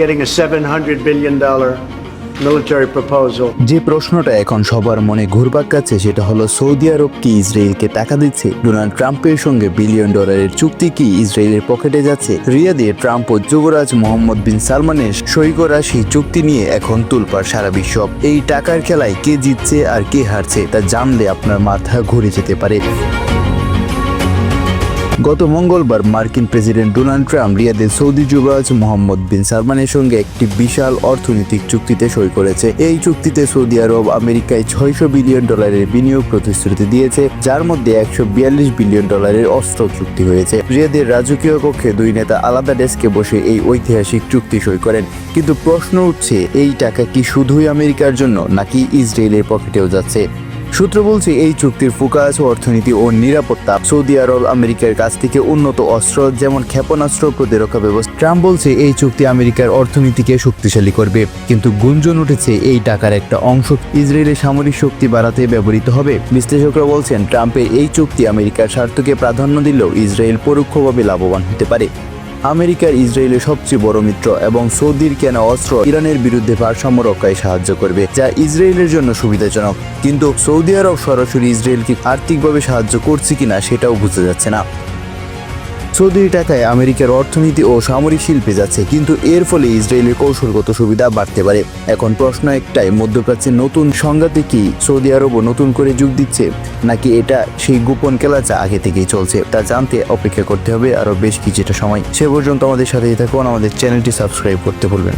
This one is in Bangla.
getting a $700 billion military proposal. যে প্রশ্নটা এখন সবার মনে ঘুরপাক কাছে সেটা হলো সৌদি আরব কি ইসরায়েলকে টাকা দিচ্ছে? ডোনাল্ড ট্রাম্পের সঙ্গে বিলিয়ন ডলারের চুক্তি কি ইসরায়েলের পকেটে যাচ্ছে? রিয়াদে ট্রাম্প ও যুবরাজ মোহাম্মদ বিন সালমানের সই করা সেই চুক্তি নিয়ে এখন তুলপার সারা বিশ্ব। এই টাকার খেলায় কে জিতছে আর কে হারছে তা জানলে আপনার মাথা ঘুরে যেতে পারে। গত মঙ্গলবার মার্কিন প্রেসিডেন্ট ডোনাল্ড ট্রাম্প রিয়াদে সৌদি যুবরাজ মোহাম্মদ বিন সালমানের সঙ্গে একটি বিশাল অর্থনৈতিক চুক্তিতে সই করেছে। এই চুক্তিতে সৌদি আরব আমেরিকায় ছয়শো বিলিয়ন ডলারের বিনিয়োগ প্রতিশ্রুতি দিয়েছে, যার মধ্যে একশো বিয়াল্লিশ বিলিয়ন ডলারের অস্ত্র চুক্তি হয়েছে। রিয়াদের রাজকীয় কক্ষে দুই নেতা আলাদা ডেস্কে বসে এই ঐতিহাসিক চুক্তি সই করেন। কিন্তু প্রশ্ন উঠছে, এই টাকা কি শুধুই আমেরিকার জন্য নাকি ইসরায়েলের পকেটেও যাচ্ছে? সূত্র বলছে, এই চুক্তির ফোকাস অর্থনীতি ও নিরাপত্তা। সৌদি আরব আমেরিকার কাছ থেকে উন্নত অস্ত্র, যেমন ক্ষেপণাস্ত্র প্রতিরক্ষা ব্যবস্থা। ট্রাম্প বলছে, এই চুক্তি আমেরিকার অর্থনীতিকে শক্তিশালী করবে। কিন্তু গুঞ্জন উঠেছে, এই টাকার একটা অংশ ইসরায়েলের সামরিক শক্তি বাড়াতে ব্যবহৃত হবে। বিশ্লেষকরা বলছেন, ট্রাম্পের এই চুক্তি আমেরিকার স্বার্থকে প্রাধান্য দিলেও ইসরায়েল পরোক্ষভাবে লাভবান হতে পারে। আমেরিকার ইসরায়েলের সবচেয়ে বড় মিত্র এবং সৌদির কেনা অস্ত্র ইরানের বিরুদ্ধে ভারসাম্য রক্ষায় সাহায্য করবে, যা ইসরায়েলের জন্য সুবিধাজনক। কিন্তু সৌদি আরব সরাসরি ইসরায়েলকে আর্থিকভাবে সাহায্য করছে কিনা সেটাও বোঝা যাচ্ছে না। সৌদির টাকায় আমেরিকার অর্থনীতি ও সামরিক শিল্পে যাচ্ছে, কিন্তু এর ফলে ইসরায়েলের কৌশলগত সুবিধা বাড়তে পারে। এখন প্রশ্ন একটাই, মধ্যপ্রাচ্যের নতুন সংঘাতে কি সৌদি আরবও নতুন করে যোগ দিচ্ছে, নাকি এটা সেই গোপন খেলা যা আগে থেকেই চলছে? তা জানতে অপেক্ষা করতে হবে আরও বেশ কিছুটা সময়। সে পর্যন্ত আমাদের সাথেই থাকুন, আমাদের চ্যানেলটি সাবস্ক্রাইব করতে ভুলবেন।